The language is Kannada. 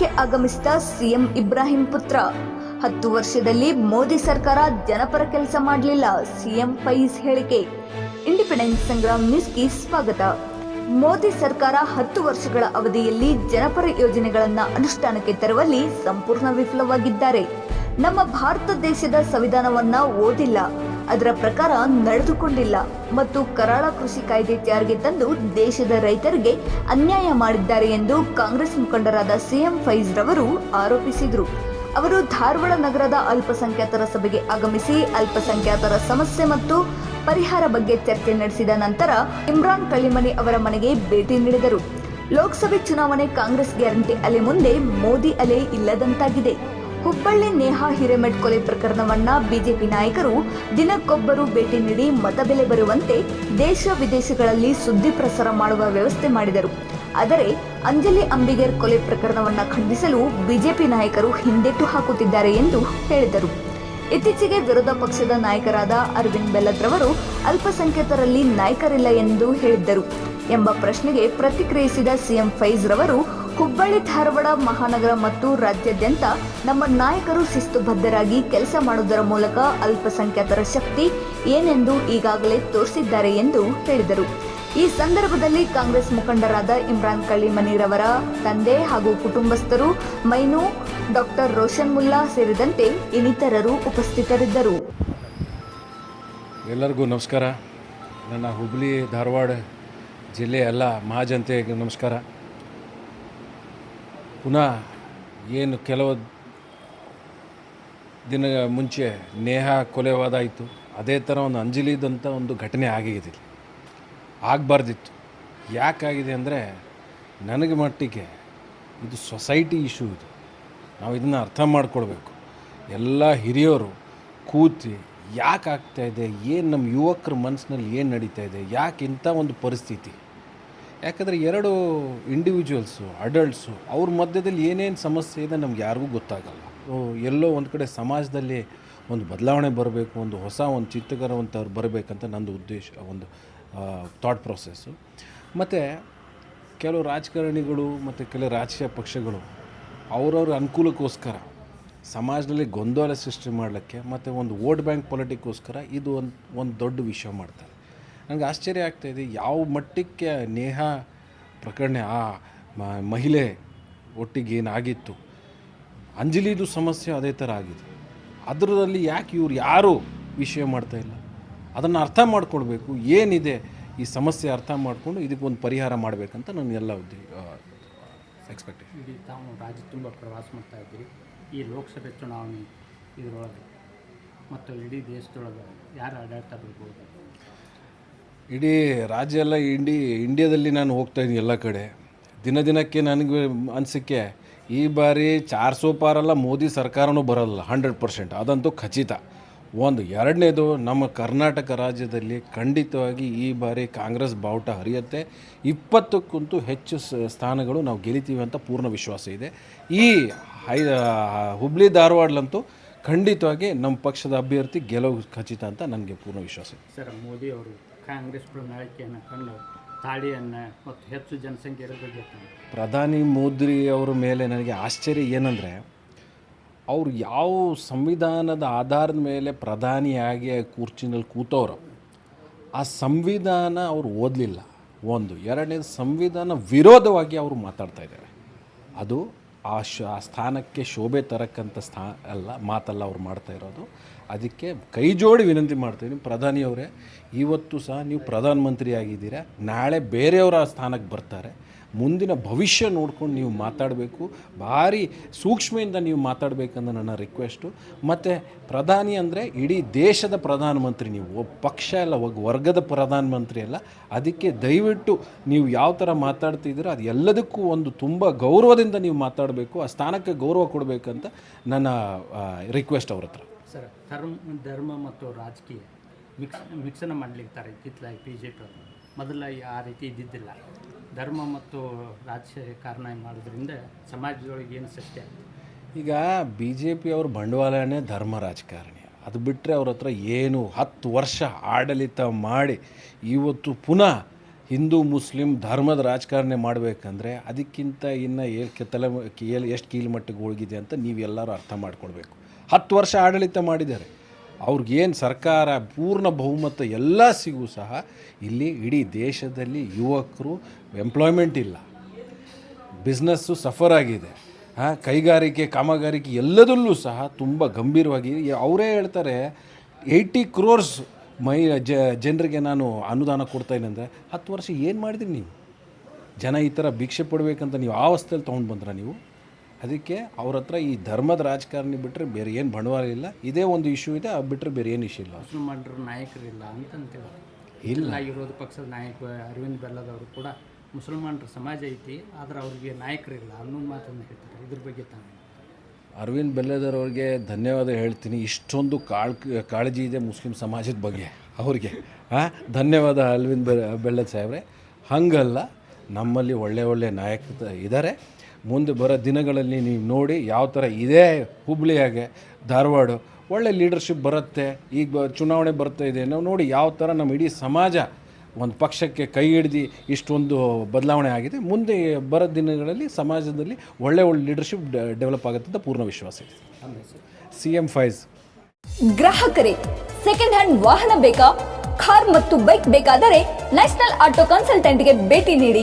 ಸ್ಥಾನಕ್ಕೆ ಆಗಮಿಸಿದ ಸಿಎಂ ಇಬ್ರಾಹಿಂ ಪುತ್ರ. ಹತ್ತು ವರ್ಷದಲ್ಲಿ ಮೋದಿ ಸರ್ಕಾರ ಜನಪರ ಕೆಲಸ ಮಾಡಲಿಲ್ಲ, ಸಿಎಂ ಫೈಸ್ ಹೇಳಿಕೆ. ಇಂಡಿಪೆಂಡೆನ್ಸ್ ಸಂಗ್ರಾಮ್ ನ್ಯೂಸ್ಗೆ ಸ್ವಾಗತ. ಮೋದಿ ಸರ್ಕಾರ ಹತ್ತು ವರ್ಷಗಳ ಅವಧಿಯಲ್ಲಿ ಜನಪರ ಯೋಜನೆಗಳನ್ನು ಅನುಷ್ಠಾನಕ್ಕೆ ತರುವಲ್ಲಿ ಸಂಪೂರ್ಣ ವಿಫಲವಾಗಿದ್ದಾರೆ. ನಮ್ಮ ಭಾರತ ದೇಶದ ಸಂವಿಧಾನವನ್ನ ಓದಿಲ್ಲ. ಅದರ ಪ್ರಕಾರ ನಡೆದುಕೊಂಡಿಲ್ಲ ಮತ್ತು ಕರಾಳ ಕೃಷಿ ಕಾಯ್ದೆ ಜಾರಿಗೆ ತಂದು ದೇಶದ ರೈತರಿಗೆ ಅನ್ಯಾಯ ಮಾಡಿದ್ದಾರೆ ಎಂದು ಕಾಂಗ್ರೆಸ್ ಮುಖಂಡರಾದ ಸಿಎಂ ಫೈಜ್ ರವರು ಆರೋಪಿಸಿದರು. ಅವರು ಧಾರವಾಡ ನಗರದ ಅಲ್ಪಸಂಖ್ಯಾತರ ಸಭೆಗೆ ಆಗಮಿಸಿ ಅಲ್ಪಸಂಖ್ಯಾತರ ಸಮಸ್ಯೆ ಮತ್ತು ಪರಿಹಾರ ಬಗ್ಗೆ ಚರ್ಚೆ ನಡೆಸಿದ ನಂತರ ಇಮ್ರಾನ್ ಕಳಿಮನಿ ಅವರ ಮನೆಗೆ ಭೇಟಿ ನೀಡಿದರು. ಲೋಕಸಭೆ ಚುನಾವಣೆ ಕಾಂಗ್ರೆಸ್ ಗ್ಯಾರಂಟಿ ಅಲೆ ಮುಂದೆ ಮೋದಿ ಅಲೆ ಇಲ್ಲದಂತಾಗಿದೆ. ಹುಬ್ಬಳ್ಳಿ ನೇಹಾ ಹಿರೇಮಠ್ ಕೊಲೆ ಪ್ರಕರಣವನ್ನ ಬಿಜೆಪಿ ನಾಯಕರು ದಿನಕ್ಕೊಬ್ಬರು ಭೇಟಿ ನೀಡಿ ಮತಬೆಲೆ ಬರುವಂತೆ ದೇಶ ವಿದೇಶಗಳಲ್ಲಿ ಸುದ್ದಿ ಪ್ರಸಾರ ಮಾಡುವ ವ್ಯವಸ್ಥೆ ಮಾಡಿದರು. ಆದರೆ ಅಂಜಲಿ ಅಂಬಿಗೇರ್ ಕೊಲೆ ಪ್ರಕರಣವನ್ನ ಖಂಡಿಸಲು ಬಿಜೆಪಿ ನಾಯಕರು ಹಿಂದೆಟ್ಟು ಹಾಕುತ್ತಿದ್ದಾರೆ ಎಂದು ಹೇಳಿದರು. ಇತ್ತೀಚೆಗೆ ವಿರೋಧ ಪಕ್ಷದ ನಾಯಕರಾದ ಅರವಿಂದ್ ಬೆಲ್ಲದ್ರವರು ಅಲ್ಪಸಂಖ್ಯಾತರಲ್ಲಿ ನಾಯಕರಿಲ್ಲ ಎಂದು ಹೇಳಿದ್ದರು. ಎಂಬ ಪ್ರಶ್ನೆಗೆ ಪ್ರತಿಕ್ರಿಯಿಸಿದ ಸಿಎಂ ಫೈಜ್ ರವರು ಹುಬ್ಬಳ್ಳಿ, ಧಾರವಾಡ, ಮಹಾನಗರ ಮತ್ತು ರಾಜ್ಯಾದ್ಯಂತ ನಮ್ಮ ನಾಯಕರು ಶಿಸ್ತುಬದ್ಧರಾಗಿ ಕೆಲಸ ಮಾಡುವುದರ ಮೂಲಕ ಅಲ್ಪಸಂಖ್ಯಾತರ ಶಕ್ತಿ ಏನೆಂದು ಈಗಾಗಲೇ ತೋರಿಸಿದ್ದಾರೆ ಎಂದು ಹೇಳಿದರು. ಈ ಸಂದರ್ಭದಲ್ಲಿ ಕಾಂಗ್ರೆಸ್ ಮುಖಂಡರಾದ ಇಮ್ರಾನ್ ಕಳ್ಳಿಮನಿರವರ ತಂದೆ ಹಾಗೂ ಕುಟುಂಬಸ್ಥರು ಮೈನು, ಡಾಕ್ಟರ್ ರೋಷನ್ ಮುಲ್ಲಾ ಸೇರಿದಂತೆ ಇನ್ನಿತರರು ಉಪಸ್ಥಿತರಿದ್ದರು. ಎಲ್ಲರಿಗೂ ನಮಸ್ಕಾರ. ನನ್ನ ಹುಬ್ಬಳ್ಳಿ, ಧಾರವಾಡ ಜಿಲ್ಲೆ ಎಲ್ಲ ಮಹಾಜನತೆಗೆ ನಮಸ್ಕಾರ. ಪುನಃ ಏನು ಕೆಲವು ದಿನ ಮುಂಚೆ ನೇಹ ಕೊಲೆವಾದಾಯಿತು ಅದೇ ಥರ ಒಂದು ಅಂಜಲಿದಂಥ ಒಂದು ಘಟನೆ ಆಗಿದೆ ಆಗಬಾರ್ದಿತ್ತು. ಯಾಕಾಗಿದೆ ಅಂದರೆ ನನಗೆ ಮಟ್ಟಿಗೆ ಇದು ಸೊಸೈಟಿ ಇಶ್ಯೂ ಇದು. ನಾವು ಇದನ್ನು ಅರ್ಥ ಮಾಡ್ಕೊಳ್ಬೇಕು. ಎಲ್ಲ ಹಿರಿಯವರು ಕೂತಿ ಯಾಕೆ ಆಗ್ತಾಯಿದೆ ಏನು ನಮ್ಮ ಯುವಕರ ಮನಸ್ಸಿನಲ್ಲಿ ಏನು ನಡೀತಾ ಇದೆ? ಯಾಕೆ ಇಂಥ ಒಂದು ಪರಿಸ್ಥಿತಿ? ಯಾಕಂದರೆ ಎರಡು ಇಂಡಿವಿಜುವಲ್ಸು ಅಡಲ್ಟ್ಸು ಅವ್ರ ಮಧ್ಯದಲ್ಲಿ ಏನೇನು ಸಮಸ್ಯೆ ಇದೆ ನಮ್ಗೆ ಯಾರಿಗೂ ಗೊತ್ತಾಗಲ್ಲ. ಎಲ್ಲೋ ಒಂದು ಕಡೆ ಸಮಾಜದಲ್ಲಿ ಒಂದು ಬದಲಾವಣೆ ಬರಬೇಕು, ಒಂದು ಹೊಸ, ಒಂದು ಚಿತ್ರಕರವಂಥವ್ರು ಬರಬೇಕಂತ ನಂದು ಉದ್ದೇಶ, ಒಂದು ಥಾಟ್ ಪ್ರೊಸೆಸ್ಸು ಮತ್ತು ಕೆಲವು ರಾಜಕಾರಣಿಗಳು ಮತ್ತು ಕೆಲವು ರಾಜಕೀಯ ಪಕ್ಷಗಳು ಅವ್ರವ್ರ ಅನುಕೂಲಕ್ಕೋಸ್ಕರ ಸಮಾಜದಲ್ಲಿ ಗೊಂದಲ ಸೃಷ್ಟಿ ಮಾಡಲಿಕ್ಕೆ ಮತ್ತು ಒಂದು ವೋಟ್ ಬ್ಯಾಂಕ್ ಪೊಲಿಟಿಕ್ಕೋಸ್ಕರ ಇದು ಒಂದು ಒಂದು ದೊಡ್ಡ ವಿಷಯ ಮಾಡ್ತಾರೆ. ನನಗೆ ಆಶ್ಚರ್ಯ ಆಗ್ತಾಯಿದೆ ಯಾವ ಮಟ್ಟಕ್ಕೆ ನೇಹ ಪ್ರಕರಣ ಆ ಮಹಿಳೆ ಒಟ್ಟಿಗೆ ಏನಾಗಿತ್ತು? ಅಂಜಲಿದು ಸಮಸ್ಯೆ ಅದೇ ಥರ ಆಗಿದೆ. ಅದರಲ್ಲಿ ಯಾಕೆ ಇವ್ರು ಯಾರೂ ವಿಷಯ ಮಾಡ್ತಾ ಇಲ್ಲ? ಅದನ್ನು ಅರ್ಥ ಮಾಡ್ಕೊಳ್ಬೇಕು ಏನಿದೆ ಈ ಸಮಸ್ಯೆ ಅರ್ಥ ಮಾಡಿಕೊಂಡು ಇದಕ್ಕೊಂದು ಪರಿಹಾರ ಮಾಡಬೇಕಂತ ನನ್ನ ಎಲ್ಲ ಎಕ್ಸ್ಪೆಕ್ಟೇಷನ್ ತಾವು ರಾಜ್ಯ ತುಂಬ ಪ್ರವಾಸ ಮಾಡ್ತಾ ಇದ್ದೀರಿ. ಈ ಲೋಕಸಭೆ ಚುನಾವಣೆ ಇದರೊಳಗೆ ಮತ್ತು ಇಡೀ ದೇಶದೊಳಗೆ ಯಾರು ಆಡಳಿತ ಬರ್ಬೋದು? ಇಡೀ ರಾಜ್ಯ ಎಲ್ಲ ಇಂಡಿ, ಇಂಡಿಯಾದಲ್ಲಿ ನಾನು ಹೋಗ್ತಾ ಇದ್ದೀನಿ ಎಲ್ಲ ಕಡೆ. ದಿನ ದಿನಕ್ಕೆ ನನಗೆ ಅನಿಸಿಕೆ, ಈ ಬಾರಿ ಚಾರ್ ಸೋ ಪಾರಲ್ಲ ಮೋದಿ ಸರ್ಕಾರನೂ ಬರಲ್ಲ, ಹಂಡ್ರೆಡ್ ಪರ್ಸೆಂಟ್. ಅದಂತೂ ಖಚಿತ. ಒಂದು, ಎರಡನೇದು, ನಮ್ಮ ಕರ್ನಾಟಕ ರಾಜ್ಯದಲ್ಲಿ ಖಂಡಿತವಾಗಿ ಈ ಬಾರಿ ಕಾಂಗ್ರೆಸ್ ಬಾವುಟ ಹರಿಯುತ್ತೆ. ಇಪ್ಪತ್ತಕ್ಕಂತೂ ಹೆಚ್ಚು ಸ್ಥಾನಗಳು ನಾವು ಗೆಲ್ತೀವಿ ಅಂತ ಪೂರ್ಣ ವಿಶ್ವಾಸ ಇದೆ. ಈ ಹೈ ಹುಬ್ಳಿ ಧಾರವಾಡಲಂತೂ ಖಂಡಿತವಾಗಿ ನಮ್ಮ ಪಕ್ಷದ ಅಭ್ಯರ್ಥಿ ಗೆಲುವು ಖಚಿತ ಅಂತ ನನಗೆ ಪೂರ್ಣ ವಿಶ್ವಾಸ ಇದೆ. ಸರ್, ಮೋದಿ ಅವರು ಕಾಂಗ್ರೆಸ್ ಪ್ರಣಾಳಿಕೆಯನ್ನು ಕಂಡು ತಾಳಿಯನ್ನು ಮತ್ತು ಹೆಚ್ಚು ಜನಸಂಖ್ಯೆ ಇರಬೇಕು ಪ್ರಧಾನಿ ಮೋದಿ ಅವರ ಮೇಲೆ ನನಗೆ ಆಶ್ಚರ್ಯ ಏನಂದರೆ, ಅವರು ಯಾವ ಸಂವಿಧಾನದ ಆಧಾರದ ಮೇಲೆ ಪ್ರಧಾನಿಯಾಗಿ ಕುರ್ಚಿನಲ್ಲಿ ಕೂತವ್ರು, ಆ ಸಂವಿಧಾನ ಅವರು ಓದಲಿಲ್ಲ. ಒಂದು, ಎರಡನೇದು ಸಂವಿಧಾನ ವಿರೋಧವಾಗಿ ಅವರು ಮಾತಾಡ್ತಾ ಇದ್ದಾರೆ. ಅದು ಆ ಶ, ಆ ಸ್ಥಾನಕ್ಕೆ ಶೋಭೆ ತರಕ್ಕಂಥ ಸ್ಥಾ ಅಲ್ಲ ಮಾತಲ್ಲ ಅವ್ರು ಮಾಡ್ತಾ ಇರೋದು. ಅದಕ್ಕೆ ಕೈ ಜೋಡಿ ವಿನಂತಿ ಮಾಡ್ತೀನಿ ಪ್ರಧಾನಿಯವರೇ, ಇವತ್ತು ಸಹ ನೀವು ಪ್ರಧಾನಮಂತ್ರಿ ಆಗಿದ್ದೀರಾ ನಾಳೆ ಬೇರೆಯವರ ಆ ಸ್ಥಾನಕ್ಕೆ ಬರ್ತಾರೆ. ಮುಂದಿನ ಭವಿಷ್ಯ ನೋಡ್ಕೊಂಡು ನೀವು ಮಾತಾಡಬೇಕು. ಭಾರಿ ಸೂಕ್ಷ್ಮೆಯಿಂದ ನೀವು ಮಾತಾಡಬೇಕಂತ ನನ್ನ ರಿಕ್ವೆಸ್ಟು ಮತ್ತು ಪ್ರಧಾನಿ ಅಂದರೆ ಇಡೀ ದೇಶದ ಪ್ರಧಾನಮಂತ್ರಿ ನೀವು. ಪಕ್ಷ ಒಬ್ಬ ವರ್ಗದ ಪ್ರಧಾನಮಂತ್ರಿ ಅಲ್ಲ. ಅದಕ್ಕೆ ದಯವಿಟ್ಟು ನೀವು ಯಾವ ಥರ ಮಾತಾಡ್ತಿದ್ದೀರೋ ಅದು ಎಲ್ಲದಕ್ಕೂ ಒಂದು ತುಂಬ ಗೌರವದಿಂದ ನೀವು ಮಾತಾಡಬೇಕು. ಆ ಸ್ಥಾನಕ್ಕೆ ಗೌರವ ಕೊಡಬೇಕಂತ ನನ್ನ ರಿಕ್ವೆಸ್ಟ್ ಅವ್ರ ಹತ್ರ. ಸರ್, ಧರ್ಮ ಧರ್ಮ ಮತ್ತು ರಾಜಕೀಯ ಮಿಕ್ಸ್, ಮಿಕ್ಸನ್ನು ಮಾಡಲಿಕ್ತಾರೆ ಇತ್ತಿತ್ತಲಾಗಿ ಬಿ ಜೆ ಪಿ ಮೊದಲ ಆ ರೀತಿ ಇದ್ದಿದ್ದಿಲ್ಲ. ಧರ್ಮ ಮತ್ತು ರಾಜಕಾರಣ ಮಾಡೋದ್ರಿಂದ ಸಮಾಜದೊಳಗೆ ಏನು ಸತ್ಯ ಈಗ ಬಿ ಜೆ ಪಿ ಅವ್ರ ಬಂಡವಾಳನೇ ಧರ್ಮ ರಾಜಕಾರಣಿ. ಅದು ಬಿಟ್ಟರೆ ಅವ್ರ ಹತ್ರ ಏನು ಹತ್ತು ವರ್ಷ ಆಡಳಿತ ಮಾಡಿ ಇವತ್ತು ಪುನಃ ಹಿಂದೂ, ಮುಸ್ಲಿಂ ಧರ್ಮದ ರಾಜಕಾರಣ ಮಾಡಬೇಕಂದ್ರೆ ಅದಕ್ಕಿಂತ ಇನ್ನು ಏಕೆ ತಲೆ ಎಲ್ಲಿ ಎಷ್ಟು ಕೀಳ್ಮಟ್ಟಿಗೆ ಹೋಗಿದೆ ಅಂತ ನೀವೆಲ್ಲರೂ ಅರ್ಥ ಮಾಡ್ಕೊಳ್ಬೇಕು. ಹತ್ತು ವರ್ಷ ಆಡಳಿತ ಮಾಡಿದ್ದಾರೆ. ಅವ್ರಿಗೇನು ಸರ್ಕಾರ ಪೂರ್ಣ ಬಹುಮತ ಎಲ್ಲ ಸಿಗೂ ಸಹ ಇಲ್ಲಿ ಇಡೀ ದೇಶದಲ್ಲಿ ಯುವಕರು ಎಂಪ್ಲಾಯ್ಮೆಂಟ್ ಇಲ್ಲ. ಬಿಸ್ನೆಸ್ಸು ಸಫರ್ ಆಗಿದೆ. ಹಾಂ, ಕೈಗಾರಿಕೆ, ಕಾಮಗಾರಿಕೆ ಎಲ್ಲದಲ್ಲೂ ಸಹ ತುಂಬ ಗಂಭೀರವಾಗಿ ಅವರೇ ಹೇಳ್ತಾರೆ ಏಯ್ಟಿ ಕ್ರೋರ್ಸ್ ಮೈ ಜನರಿಗೆ ನಾನು ಅನುದಾನ ಕೊಡ್ತಾಯಿನಿ ಅಂದರೆ ಹತ್ತು ವರ್ಷ ಏನು ಮಾಡಿದ್ರಿ ನೀವು? ಜನ ಈ ಥರ ಭಿಕ್ಷೆ ಪಡಬೇಕಂತ ನೀವು ಆ ಅವಸ್ಥೆಯಲ್ಲಿ ತೊಗೊಂಡು ಬಂದ್ರ ನೀವು? ಅದಕ್ಕೆ ಅವ್ರ ಹತ್ರ ಈ ಧರ್ಮದ ರಾಜಕಾರಣಿ ಬಿಟ್ಟರೆ ಬೇರೆ ಏನು ಬಂಡವಾಳ ಇಲ್ಲ. ಇದೇ ಒಂದು ಇಶ್ಯೂ ಇದೆ ಅದು ಬಿಟ್ಟರೆ ಬೇರೆ ಏನು ಇಶ್ಯೂ ಇಲ್ಲ. ಮುಸಲ್ಮಾನರು ನಾಯಕರಿಲ್ಲ ಅಂತಂತೇಳಿ ಇಲ್ಲ. ವಿರೋಧ ಪಕ್ಷದ ನಾಯಕ ಅರವಿಂದ್ ಬೆಲ್ಲದವರು ಕೂಡ ಮುಸಲ್ಮಾನರ ಸಮಾಜ ಐತಿ ಆದ್ರೆ ಅವ್ರಿಗೆ ನಾಯಕರಿಲ್ಲ ಅನ್ನೋ ಮಾತನ್ನು ಹೇಳ್ತಾರೆ. ಇದ್ರ ಬಗ್ಗೆ ತಾನೆ ಅರವಿಂದ್ ಬೆಲ್ಲದವರವ್ರಿಗೆ ಧನ್ಯವಾದ ಹೇಳ್ತೀನಿ. ಇಷ್ಟೊಂದು ಕಾಳ್ ಕಾಳಜಿ ಇದೆ ಮುಸ್ಲಿಂ ಸಮಾಜದ ಬಗ್ಗೆ ಅವ್ರಿಗೆ. ಹಾಂ ಧನ್ಯವಾದ ಅರವಿಂದ್ ಬೆಲ್ಲದ್ ಬೆಲ್ಲದ ಸಾಹೇಬ್ರೆ. ಹಾಗಲ್ಲ ನಮ್ಮಲ್ಲಿ ಒಳ್ಳೆ ಒಳ್ಳೆ ನಾಯಕ ಇದ್ದಾರೆ. ಮುಂದೆ ಬರೋ ದಿನಗಳಲ್ಲಿ ನೀವು ನೋಡಿ ಯಾವ ಥರ ಇದೇ ಹುಬ್ಳಿಯಾಗೆ, ಧಾರವಾಡ. ಒಳ್ಳೆ ಲೀಡರ್ಶಿಪ್ ಬರುತ್ತೆ, ಈಗ ಚುನಾವಣೆ ಬರ್ತಾ ಇದೆ ನಾವು ನೋಡಿ ಯಾವ ಥರ ನಮ್ಮ ಇಡೀ ಸಮಾಜ ಒಂದು ಪಕ್ಷಕ್ಕೆ ಕೈ ಹಿಡ್ದು ಇಷ್ಟೊಂದು ಬದಲಾವಣೆ ಆಗಿದೆ. ಮುಂದೆ ಬರೋ ದಿನಗಳಲ್ಲಿ ಸಮಾಜದಲ್ಲಿ ಒಳ್ಳೆ ಒಳ್ಳೆ ಲೀಡರ್ಶಿಪ್ ಡೆವಲಪ್ ಆಗುತ್ತೆ ಅಂತ ಪೂರ್ಣ ವಿಶ್ವಾಸ ಇದೆ. ಸಿ ಎಂ ಫೈಸ್ ಗ್ರಾಹಕರೇ ಸೆಕೆಂಡ್ ಹ್ಯಾಂಡ್ ವಾಹನ ಬೇಕಾ? ಕಾರ್ ಮತ್ತು ಬೈಕ್ ಬೇಕಾದರೆ ನ್ಯಾಷನಲ್ ಆಟೋ ಕನ್ಸಲ್ಟೆಂಟ್ಗೆ ಭೇಟಿ ನೀಡಿ.